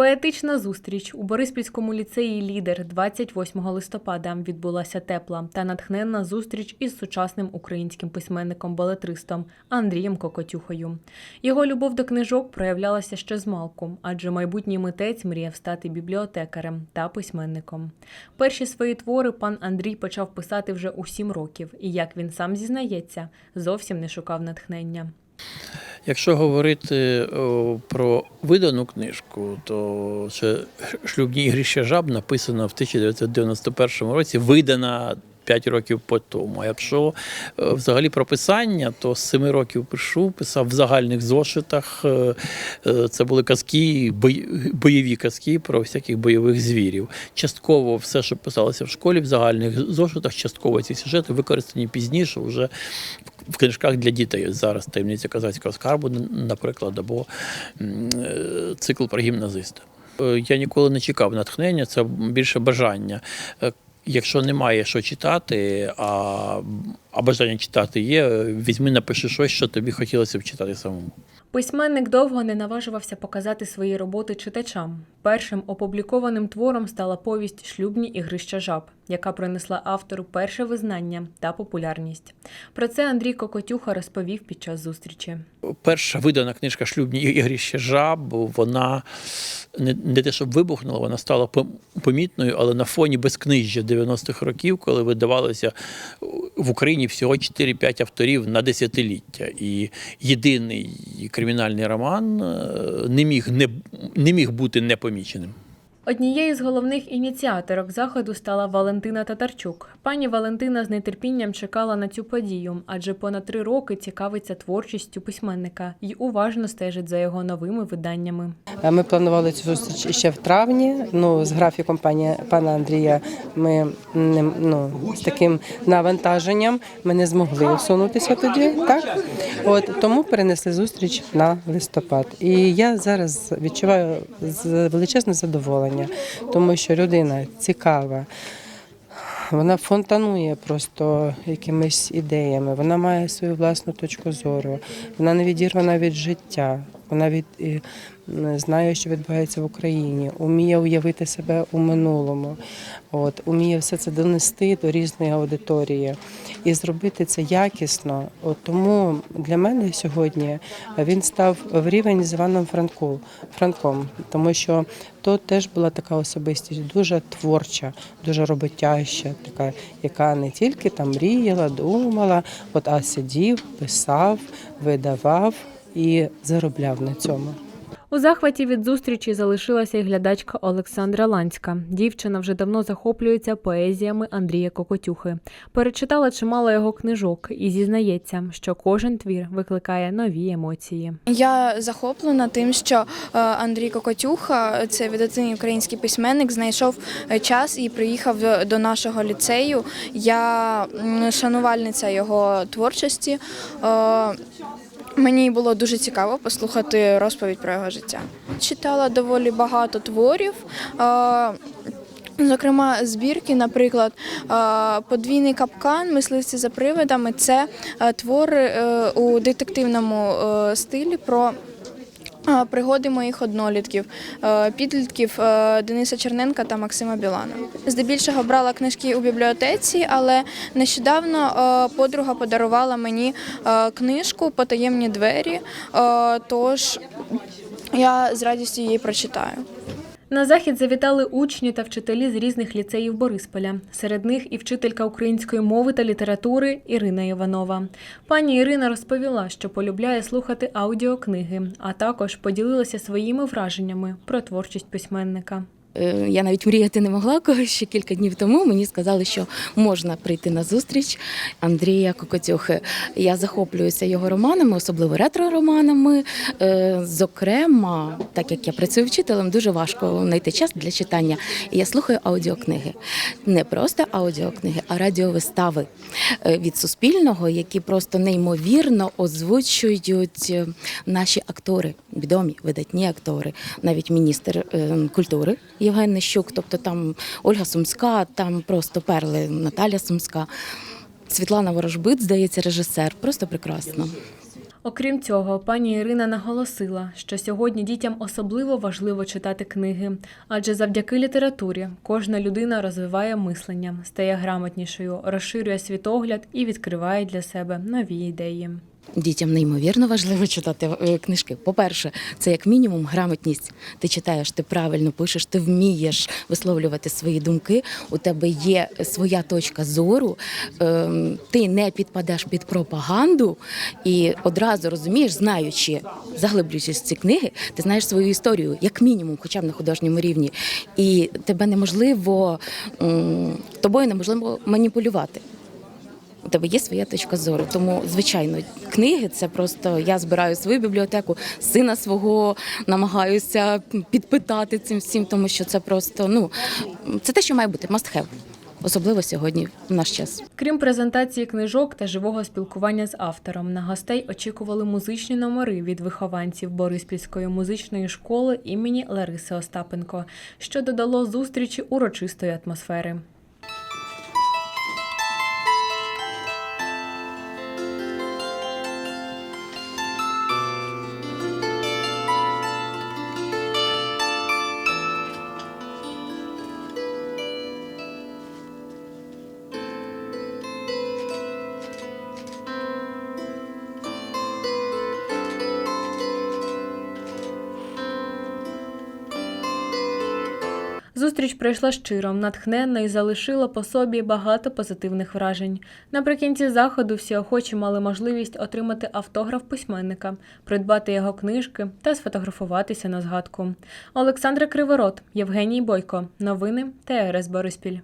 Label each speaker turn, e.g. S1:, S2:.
S1: Поетична зустріч у Бориспільському ліцеї Лідер 28 листопада відбулася тепла та натхненна зустріч із сучасним українським письменником-балетристом Андрієм Кокотюхою. Його любов до книжок проявлялася ще з малку, адже майбутній митець мріяв стати бібліотекарем та письменником. Перші свої твори пан Андрій почав писати вже у сім років, і як він сам зізнається, зовсім не шукав натхнення.
S2: Якщо говорити про видану книжку, то це шлюбні ігри ще жаб написано в 1991 році, видана 5 років по тому. А якщо е, взагалі про писання, то з 7 років пишу, писав в загальних зошитах. Е, е, Це були казки, бойові казки про всяких бойових звірів. Частково все, що писалося в школі, в загальних зошитах, частково ці сюжети використані пізніше вже в книжках для дітей. Зараз таємниця казацького скарбу, наприклад, або е, цикл про гімназиста. Е, Я ніколи не чекав натхнення, це більше бажання. Е, Якщо немає що читати, а, а бажання читати є, візьми, напиши щось, що тобі хотілося б читати самому.
S1: Письменник довго не наважувався показати свої роботи читачам. Першим опублікованим твором стала повість Шлюбні ігрища жаб, яка принесла автору перше визнання та популярність. Про це Андрій Кокотюха розповів під час зустрічі.
S2: Перша видана книжка Шлюбні ігрища жаб, вона не, те, щоб вибухнула, вона стала пом- помітною, але на фоні безкнижжя 90-х років, коли видавалося в Україні всього 4-5 авторів на десятиліття. І єдиний кримінальний роман е, не міг, не, не міг бути непоміченим.
S1: Однією з головних ініціаторок заходу стала Валентина Татарчук. Пані Валентина з нетерпінням чекала на цю подію, адже понад три роки цікавиться творчістю письменника і уважно стежить за його новими виданнями.
S3: Ми планували цю зустріч ще в травні. Ну з графіком пані пана Андрія ми не ну з таким навантаженням ми не змогли усунутися тоді. Так от тому перенесли зустріч на листопад. І я зараз відчуваю величезне задоволення, тому що людина цікава. Вона фонтанує просто якимись ідеями. Вона має свою власну точку зору. Вона не відірвана від життя. Вона від знає, що відбувається в Україні, уміє уявити себе у минулому, от уміє все це донести до різної аудиторії і зробити це якісно. От тому для мене сьогодні він став в рівень з Іваном Франку, Франком, тому що то теж була така особистість, дуже творча, дуже роботяща, така, яка не тільки там мріяла, думала, от а сидів, писав, видавав і заробляв на цьому.
S1: У захваті від зустрічі залишилася й глядачка Олександра Ланська. Дівчина вже давно захоплюється поезіями Андрія Кокотюхи. Перечитала чимало його книжок і зізнається, що кожен твір викликає нові емоції.
S4: Я захоплена тим, що е, Андрій Кокотюха, це видатний український письменник, знайшов е, час і приїхав до- до нашого ліцею. Я шанувальниця його творчості. Мені було дуже цікаво послухати розповідь про його життя. Читала доволі багато творів. Зокрема, збірки, наприклад, подвійний капкан, мисливці за привидами це е, твори е, у детективному е, стилі про. Пригоди моїх однолітків, е, підлітків е, Дениса Черненка та Максима Білана. Здебільшого брала книжки у бібліотеці, але нещодавно е, подруга подарувала мені книжку Потаємні двері. Тож я з радістю її прочитаю.
S1: На захід завітали учні та вчителі з різних ліцеїв Борисполя. Серед них і вчителька української мови та літератури Ірина Іванова. Пані Ірина розповіла, що полюбляє слухати аудіокниги, а також поділилася своїми враженнями про творчість письменника.
S5: Е, Я навіть мріяти не могла, коли ще кілька днів тому мені сказали, що можна прийти на зустріч Андрія Кокотюхи. Я захоплююся його романами, особливо ретро-романами. Е, Зокрема, так як я працюю вчителем, дуже важко знайти час для читання. Я слухаю аудіокниги. Не просто аудіокниги, а радіовистави е, від Суспільного, які просто неймовірно озвучують наші актори, відомі, видатні актори, навіть міністр е, культури Євген Нещук, тобто там Ольга Сумська, там просто перли Наталя Сумська. Світлана Ворожбит, здається, режисер. Просто прекрасно.
S1: Окрім цього, пані Ірина наголосила, що сьогодні дітям особливо важливо читати книги, адже завдяки літературі кожна людина розвиває мислення, стає грамотнішою, розширює світогляд і відкриває для себе нові ідеї.
S5: Дітям неймовірно важливо читати е, книжки. По-перше, це як мінімум грамотність. Ти читаєш, ти правильно пишеш, ти вмієш висловлювати свої думки. У тебе є своя точка зору. ем, Ти не підпадеш під пропаганду і одразу розумієш, знаючи, заглиблюючись в ці книги, ти знаєш свою історію, як мінімум, хоча б на художньому рівні. І тебе неможливо тобою неможливо маніпулювати. У тебе є своя точка зору. Тому, звичайно, книги це просто я збираю свою бібліотеку, сина свого намагаюся підпитати цим всім, тому що це просто ну це те, що має бути must have. Особливо сьогодні в наш час.
S1: Крім презентації книжок та живого спілкування з автором, на гостей очікували музичні номери від вихованців Бориспільської музичної школи імені Лариси Остапенко, що додало зустрічі урочистої атмосфери. Зустріч пройшла щиро, натхненно і залишила по собі багато позитивних вражень. Наприкінці заходу всі охочі мали можливість отримати автограф письменника, придбати його книжки та сфотографуватися на згадку. Олександра Криворот, Євгеній Бойко. Новини ТРС Бориспіль.